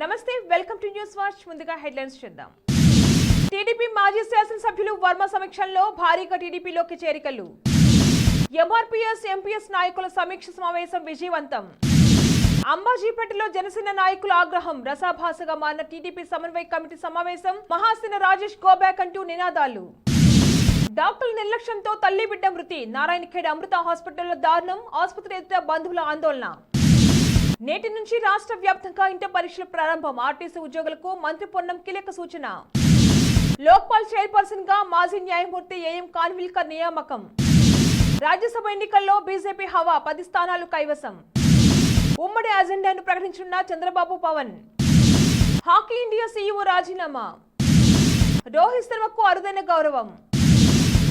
నమస్తే welcome to news watch. ముందుగా headlines చూద్దాం. టీడీపీ మాజీ శాసనసభ్యులు వర్మ సమీక్షల్లో భారీగా టీడీపీలోకి చేరికలు. ఎంఆర్పీఎస్ ఎంపీఎస్ నాయకుల సమీక్ష సమావేశం విజయవంతం. అంబాజీపేటలో జనసేన నాయకుల ఆగ్రహం రసాభాసగా మారిన టీడీపీ సమన్వయ కమిటీ సమావేశం మహాసేన రాజేష్ గోబ్యాక్ అంటూ నినాదాలు. డాక్టర్ల నిర్లక్ష్యంతో తల్లి బిడ్డ మృతి నారాయణఖేడ్ అమృత హాస్పిటల్లో దారుణం ఆసుపత్రి ఎదుట బంధువుల ఆందోళన. నేటి నుంచి రాష్ట్ర వ్యాప్తంగా ఇంటర్ పరీక్షలు ప్రారంభం. ఆర్టీసీ ఉద్యోగులకు మంత్రి పొన్నం కీలక సూచన. లోక్పాల్ చైర్పర్సన్గా మాజీ న్యాయమూర్తి ఏఎం కాన్విల్కర్ నియామకం. రాజ్యసభ ఎన్నికల్లో బీజేపీ హవా పది స్థానాలు కైవసం. ఉమ్మడి అజెండాను ప్రకటించనున్న Chandrababu Pawan. Hockey India CEO రాజీనామా. రోహిత్ శర్మకు అరుదైన గౌరవం.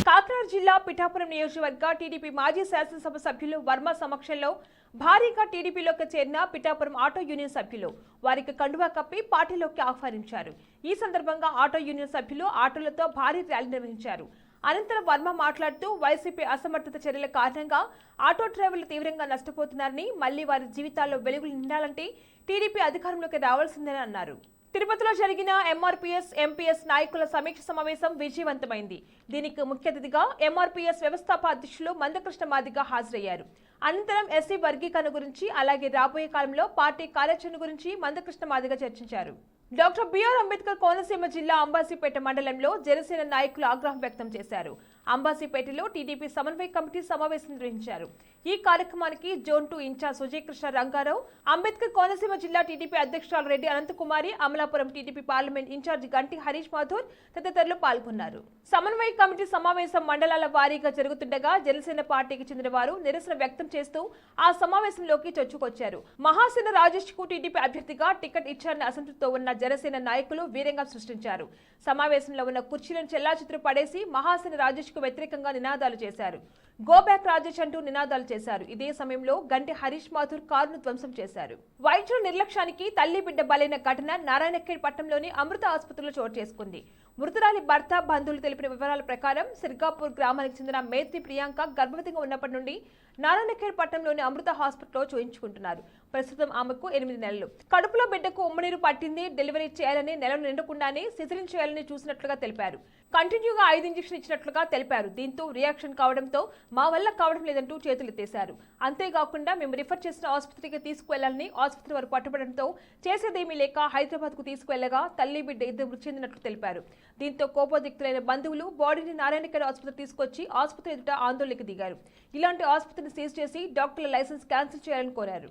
కాకినాడ జిల్లా పిఠాపురం నియోజకవర్గ టీడీపీ మాజీ శాసనసభ సభ్యులు వర్మ సమక్షంలో భారీగా టీడీపీలోకి చేరిన పిఠాపురం ఆటో యూనియన్ సభ్యులు వారికి కండువా కప్పి పార్టీలోకి ఆహ్వానించారు. ఈ సందర్భంగా ఆటో యూనియన్ సభ్యులు ఆటోలతో భారీ ర్యాలీ నిర్వహించారు. అనంతరం వర్మ మాట్లాడుతూ వైసీపీ అసమర్థత చర్యల కారణంగా ఆటో డ్రైవర్లు తీవ్రంగా నష్టపోతున్నారని మళ్ళీ వారి జీవితాల్లో వెలుగులు నిండాలంటే టీడీపీ అధికారంలోకి రావాల్సిందని అన్నారు. తిరుపతిలో జరిగిన ఎంఆర్పీఎస్ ఎంపీఎస్ నాయకుల సమీక్ష సమావేశం విజయవంతమైంది. దీనికి ముఖ్య అతిథిగా ఎంఆర్పీఎస్ వ్యవస్థాపక అధ్యక్షులు మందకృష్ణ మాదిగ హాజరయ్యారు. అనంతరం ఎస్సీ వర్గీకరణ గురించి అలాగే రాబోయే కాలంలో పార్టీ కార్యాచరణ గురించి మందకృష్ణ మాదిగ చర్చించారు. డాక్టర్ బిఆర్ అంబేద్కర్ కోనసీమ జిల్లా అంబాసీపేట మండలంలో జనసేన నాయకులు ఆగ్రహం వ్యక్తం చేశారు. అంబాసీపేటలో టీడీపీ సమన్వయ కమిటీ సమావేశం నిర్వహించారు. ఈ కార్యక్రమానికి zone two incharge Sujayakrishna Rangarao Ambedkar Konaseema జిల్లా టీడీపీ అధ్యక్షురాలు Reddy Anantakumari Amalapuram TDP parliament incharge Ganti Harish Mathur తదితరులు పాల్గొన్నారు. సమన్వయ కమిటీ సమావేశం మండలాల వారీగా జరుగుతుండగా జనసేన పార్టీకి చెందిన వారు నిరసన వ్యక్తం చేస్తూ ఆ సమావేశంలోకి చొచ్చుకొచ్చారు. మహాసేన రాజేష్కు టీడీపీ అభ్యర్థిగా టికెట్ ఇచ్చారని అసంతృప్తితో ఉన్న జనసేన నాయకులు వీరంగా సృష్టించారు. సమావేశంలో ఉన్న కుర్చీలను చెల్లాచిత్రు పడేసి మహాసేన రాజేష్కు వ్యతిరేకంగా నినాదాలు చేశారు. గోబ్యాక్ రాజేష్ అంటూ నినాదాలు చేశారు. ఇదే సమయంలో గంటి హరీష్ మాథుర్ కారును ధ్వంసం చేశారు. వైద్యుల నిర్లక్ష్యానికి తల్లి బిడ్డ బలైన ఘటన నారాయణఖేడ్ పట్టణంలోని అమృత ఆసుపత్రిలో చోటు చేసుకుంది. మృతురాలి భర్త బంధువులు తెలిపిన వివరాల ప్రకారం సిర్గాపూర్ గ్రామానికి చెందిన మేత్రి ప్రియాంక గర్భవతిగా ఉన్నప్పటి నుండి నారాయణఖేడ్ పట్టణంలోని అమృత హాస్పిటల్లో చూయించుకుంటున్నారు. ప్రస్తుతం ఆమెకు ఎనిమిది నెలలు. కడుపులో బిడ్డకు ఉమ్మనీరు పట్టింది డెలివరీ చేయాలని నెలలు నిండకుండానే సిజరిన్ చేయాలని చూసినట్లుగా తెలిపారు. కంటిన్యూగా ఐదు ఇంజక్షన్ ఇచ్చినట్లుగా తెలిపారు. దీంతో రియాక్షన్ కావడంతో మా వల్ల కావడం లేదంటూ చేతులెత్తేశారు అంతేకాకుండా మేము రిఫర్ చేసిన ఆసుపత్రికి తీసుకువెళ్ళాలని ఆసుపత్రి వారు పట్టుబడంతో చేసేదేమీ లేక హైదరాబాద్కు తీసుకువెళ్ళగా తల్లి బిడ్డ ఇద్దరు మృతి చెందినట్లు తెలిపారు. దీంతో కోపోదిక్తులైన బంధువులు బాడీని నారాయణఖేడ్ ఆసుపత్రి తీసుకొచ్చి ఆసుపత్రి ఎదుట ఆందోళనకి దిగారు. ఇలాంటి ఆసుపత్రిని సీజ్ చేసి డాక్టర్ల లైసెన్స్ క్యాన్సిల్ చేయాలని కోరారు.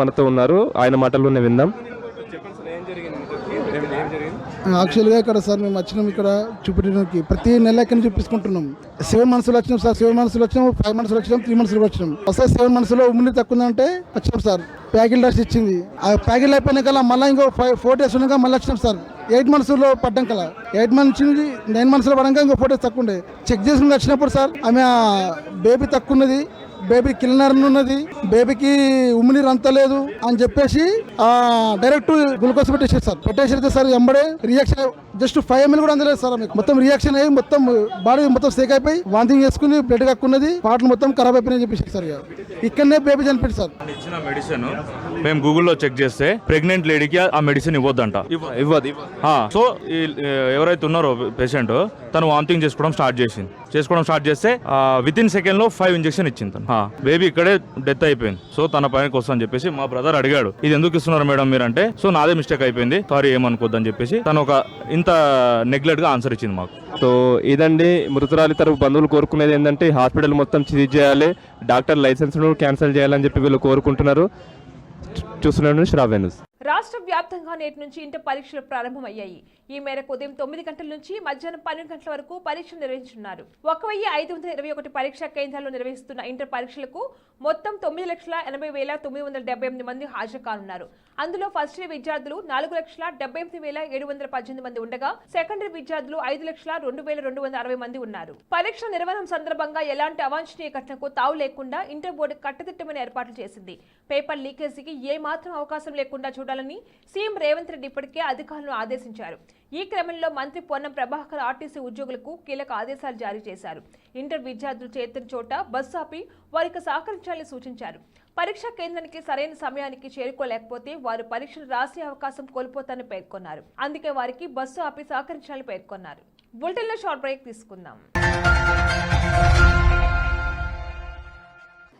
మనతో ఉన్నారు. ఆయన మాటల్లోనే విందాం. యాక్చువల్గా ఇక్కడ సార్ మేము వచ్చినాం ఇక్కడ చూపించడానికి. ప్రతి నెల ఎక్కడ చూపించుకుంటున్నాం. సెవెన్ మంత్స్లో వచ్చినాం సార్. సెవెన్ మంత్స్లో వచ్చినాం. ఫైవ్ మంత్స్లో వచ్చినాం. త్రీ మంత్స్లో వచ్చినాం. వస్తే సెవెన్ మంత్స్లో ఉమ్మిడి తక్కువ ఉందంటే వచ్చినాం సార్. ప్యాకెట్ డ్రెస్ ఇచ్చింది. ఆ ప్యాకెట్ అయిపోయిన కల్లా మళ్ళీ ఇంకో ఫైవ్ ఫోర్ డేస్ ఉన్నాక మళ్ళీ వచ్చినాం సార్. ఎయిట్ మంత్స్లో పడ్డం కదా. ఎయిట్ మంత్స్ నుంచి నైన్ మంత్స్లో పడంగా ఇంకో ఫోటోస్ తక్కువ ఉండే. చెక్ చేసుకుని వచ్చినప్పుడు సార్ ఆమె బేబీ తక్కువ ఉన్నది. బేబీ కిల్లనర్ ఉన్నది. బేబీకి ఉమ్మినీరు అంత లేదు అని చెప్పేసి ఆ డైరెక్ట్ గ్లూకోజ్ పెట్టేసారు సార్. పెట్టేసి సార్ ఎంబడే రియాక్షన్ జస్ట్ ఫైవ్ ఎంఎల్ కూడా అందలేదు సార్ మీకు మొత్తం రియాక్షన్ అయ్యి మొత్తం బాడీ మొత్తం సేక్ అయిపోయి వాంతింగ్ చేసుకుని బ్లడ్ కక్కున్నది పాటలు మొత్తం ఖరాబ్ అయిపోయినాయి చెప్పేసి సార్ ఇక. ఇక్కడనే బేబీ చనిపోయింది సార్. ఇచ్చిన మెడిసిన్ మేము గూగుల్లో చెక్ చేస్తే ప్రెగ్నెంట్ లేడీకి ఆ మెడిసిన్ ఇవ్వద్దంట. ఇవ్వదు ఇవ్వదు. ఆ, సో ఎవరైతే ఉన్నారో పేషెంట్ తను వామిటింగ్ చేసుకోవడం స్టార్ట్ చేసింది. చేసుకోవడం స్టార్ట్ చేస్తే విత్ ఇన్ సెకండ్లో ఫైవ్ ఇంజెక్షన్ ఇచ్చింది తను. బేబీ ఇక్కడే డెత్ అయిపోయింది. సో తన పైనకి వస్తా అని చెప్పేసి మా బ్రదర్ అడిగాడు. ఇది ఎందుకు ఇస్తున్నారు మేడం మీరు అంటే సో నాదే మిస్టేక్ అయిపోయింది. సారీ ఏమనుకోద్దని చెప్పేసి తను ఒక ఇంత నెగ్లెక్ట్గా ఆన్సర్ ఇచ్చింది మాకు. సో ఇదండి మృతురాలి తరపు బంధువులు కోరుకునేది ఏంటంటే హాస్పిటల్ మొత్తం సీజ్ చేయాలి డాక్టర్ లైసెన్స్ను క్యాన్సిల్ చేయాలని చెప్పి వీళ్ళు కోరుకుంటున్నారు. చూస్తున్నాను శ్రావ్య న్యూస్. రాష్ట్ర వ్యాప్తంగా నేటి నుంచి ఇంటర్ పరీక్షలు ప్రారంభమయ్యాయి. ఈ మేరకు ఉదయం తొమ్మిది గంటల నుంచి మధ్యాహ్నం పన్నెండు గంటల వరకు పరీక్షలు నిర్వహించనున్నారు. ఒక వెయ్యి ఐదు వందల ఇరవై ఒకటి పరీక్షా కేంద్రాల్లో నిర్వహిస్తున్న ఇంటర్ పరీక్షలకు మొత్తం తొమ్మిది లక్షల ఎనభై వేల తొమ్మిది వందల డెబ్బై ఎనిమిది మంది హాజరు కానున్నారు. అందులో ఫస్ట్ ఇయర్ విద్యార్థులు నాలుగు లక్షల డెబ్బై ఎనిమిది వేల ఏడు వందల పద్దెనిమిది మంది ఉండగా సెకండరీ విద్యార్థులు ఐదు లక్షల రెండు వేల రెండు వందల అరవై మంది ఉన్నారు. పరీక్ష నిర్వహణ సందర్భంగా ఎలాంటి అవాంఛనీయ ఘటనకు తావు లేకుండా ఇంటర్ బోర్డు కట్టుదిట్టమైన ఏర్పాట్లు చేసింది. పేపర్ లీకేజీకి ఏ మాత్రం అవకాశం లేకుండా చూడాలని సీఎం రేవంత్ రెడ్డి ఇప్పటికే అధికారులను ఆదేశించారు. ఈ క్రమంలో మంత్రి పొన్నం ప్రభాకర్ ఆర్టీసీ ఉద్యోగులకు కీలక ఆదేశాలు జారీ చేశారు. ఇంటర్ విద్యార్థులు చేతిన చోట బస్సు ఆపి వారికి సహకరించాలని సూచించారు. పరీక్షా కేంద్రానికి సరైన సమయానికి చేరుకోలేకపోతే వారు పరీక్షలు రాసే అవకాశం కోల్పోతారని పేర్కొన్నారు. అందుకే వారికి బస్సు ఆపి సహకరించాలని పేర్కొన్నారు. బులెటిన్లో షార్ట్ బ్రేక్ తీసుకుందాం.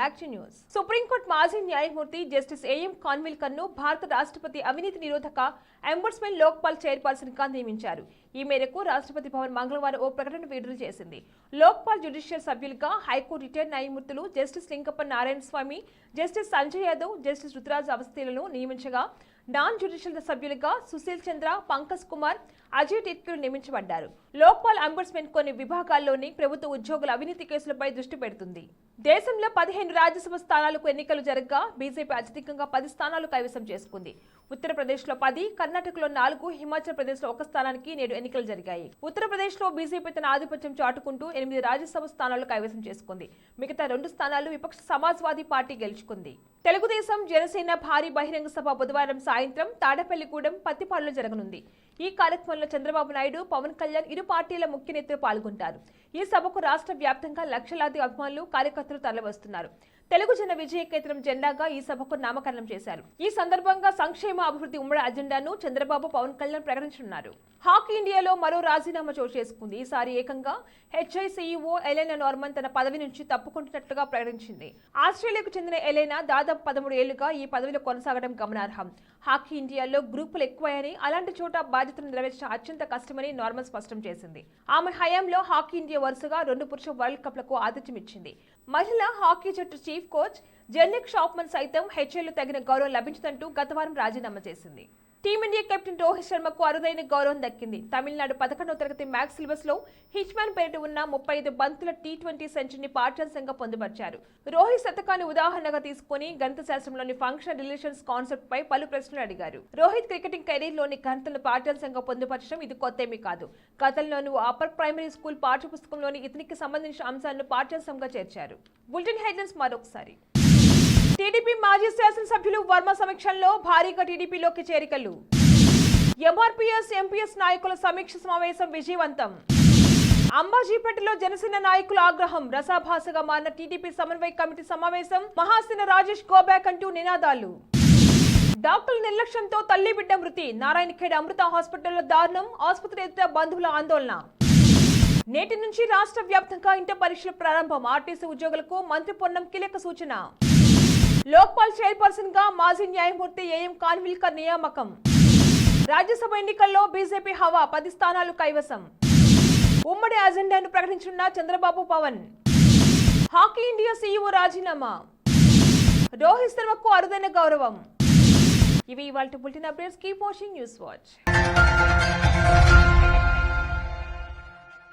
Back to news. Supreme court మాజీ న్యాయమూర్తి జస్టిస్ ఏఎం కాన్విల్కర్ను భారత రాష్ట్రపతి అవినీతి నిరోధక ఎంబర్స్మెంట్ లోక్పాల్ చైర్పర్సన్గా నియమించారు. ఈ మేరకు రాష్ట్రపతి భవన్ మంగళవారం ఓ ప్రకటన విడుదల చేసింది. లోక్పాల్ జ్యుడిషియల్ సభ్యులుగా హైకోర్టు రిటైర్డ్ న్యాయమూర్తులు justice Lingappa Narayana Swamy justice Sanjay Yadav justice Ruturaj అవస్థీలను నియమించగా నాన్ జ్యుడిషియల్ సభ్యులుగా సుశీల్ చంద్ర పంకజ్ కుమార్ అజయ్ టిట్కూరు నియమించబడ్డారు. లోక్పాల్ అంబడ్స్మెన్ కొన్ని విభాగాల్లోని ప్రభుత్వ ఉద్యోగుల అవినీతి కేసులపై దృష్టి పెడుతుంది. దేశంలో పదిహేను రాజ్యసభ స్థానాలకు ఎన్నికలు జరగగా బీజేపీ అత్యధికంగా పది స్థానాలు కైవసం చేసుకుంది. ఉత్తరప్రదేశ్లో పది కర్ణాటకలో నాలుగు హిమాచల్ ప్రదేశ్లో ఒక స్థానానికి నేడు ఎన్నికలు జరిగాయి. ఉత్తరప్రదేశ్లో బీజేపీ తన ఆధిపత్యం చాటుకుంటూ ఎనిమిది రాజ్యసభ స్థానాలు కైవసం చేసుకుంది. మిగతా రెండు స్థానాలు విపక్ష సమాజ్వాదీ పార్టీ గెలుచుకుంది. తెలుగుదేశం జనసేన భారీ బహిరంగ సభ బుధవారం సాయంత్రం తాడపల్లిగూడెం పత్తిపాడులో జరగనుంది. ఈ కార్యక్రమంలో చంద్రబాబు నాయుడు పవన్ కళ్యాణ్ ఇరు పార్టీల ముఖ్య నేతలు పాల్గొంటారు. ఈ సభకు రాష్ట్ర వ్యాప్తంగా లక్షలాది అభిమానులు కార్యకర్తలు తరలివస్తున్నారు. తెలుగు జన విజయ కేంద్రం జెండాగా ఈ సభకు నామకరణం చేశారు. ఈ సందర్భంగా సంక్షేమ అభివృద్ధి ఉమ్మడి అజెండాను చంద్రబాబు పవన్ కళ్యాణ్ ప్రకటించనున్నారు. హాకీ ఇండియాలో మరో రాజీనామా చోటు చేసుకుంది. ఈసారి ఏకంగా హెచ్ఐ ఎలైనా నార్మన్ తన పదవి నుంచి తప్పుకుంటున్నట్లుగా ప్రకటించింది. ఆస్ట్రేలియాకు చెందిన ఎలైనా దాదాపు పదమూడు ఏళ్ళుగా ఈ పదవిలో కొనసాగడం గమనార్హం. హాకీ ఇండియాలో గ్రూపులు ఎక్కువయని అలాంటి చోట బాధ్యతను నెరవేర్చడం అత్యంత కష్టమని నార్మల్ స్పష్టం చేసింది. ఆమె హయాంలో హాకీ ఇండియా వరుసగా రెండు పురుష వరల్డ్ కప్లకు ఆతిథ్యం ఇచ్చింది మహిళా హాకీ జట్టు చీఫ్ కోచ్ జెర్నిక్ షాప్మన్ సైతం హెచ్ఏలు తగిన గౌరవం లభించదంటూ గత వారం రాజీనామా చేసింది. టీమిండియా కెప్టెన్ రోహిత్ శర్మకు అరుదైన గౌరవం దక్కింది. తమిళనాడు పదకొండవ తరగతి మ్యాక్స్ సిలబస్లో హిచ్మాన్ పేరిట ఉన్న ముప్పై ఐదు బంతుల టీ ట్వంటీ సెంచరీని పాఠ్యాంశంగా పొందుపరిచారు. రోహిత్ శతకాన్ని ఉదాహరణగా తీసుకుని గణిత శాస్త్రంలోని ఫంక్షన్ రిలేషన్స్ కాన్సెప్ట్ పై పలు ప్రశ్నలు అడిగారు. రోహిత్ క్రికెటింగ్ కెరీర్లోని గణితను పాఠ్యాంశంగా పొందుపరచడం ఇది కొత్తేమీ కాదు. గతంలోనూ అప్పర్ ప్రైమరీ స్కూల్ పాఠ్యపుస్తకంలోని ఇతనికి సంబంధించిన అంశాలను పాఠ్యాంశంగా చేర్చారు. బులెటిన్ హెడ్లైన్స్ మరొకసారి. టీడీపీ మాజీ శాసనసభ్యులు వర్మ సమీక్షల్లో భారీగా టీడీపీలోకి చేరికలు. ఎంఆర్పీఎస్ ఎంపీఎస్ నాయకుల సమీక్ష సమావేశం విజయవంతం. అంబాజీపేటలో జనసేన నాయకుల ఆగ్రహం రసాభాసగా మారిన టీడీపీ సమన్వయ కమిటీ సమావేశం మహాసేన రాజేష్ గోబ్యాక్ అంటూ నినాదాలు. డాక్టర్ల నిర్లక్ష్యంతో తల్లి బిడ్డ మృతి నారాయణఖేడ్ అమృత హాస్పిటల్లో దారుణం ఆసుపత్రి ఎదుట బంధువుల ఆందోళన. నేటి నుంచి రాష్ట్ర వ్యాప్తంగా ఇంటర్ పరీక్షలు ప్రారంభం ఆర్టీసీ ఉద్యోగులకు మంత్రి పొన్నం కీలక సూచన. లోక్పాల్ చైర్పర్సన్గా మాజీ న్యాయమూర్తి ఏఎం కాన్విల్కర్ నియామకం. రాజ్యసభ ఎన్నికల్లో బీజేపీ హవా పది స్థానాలు కైవసం. ఉమ్మడి అజెండాను ప్రకటించున్న Chandrababu Pawan. Hockey India CEO రాజీనామా. రోహిత్ శర్మకు అరుదైన గౌరవం. ఇవి ఇవాళ bulletin updates. Keep watching News Watch.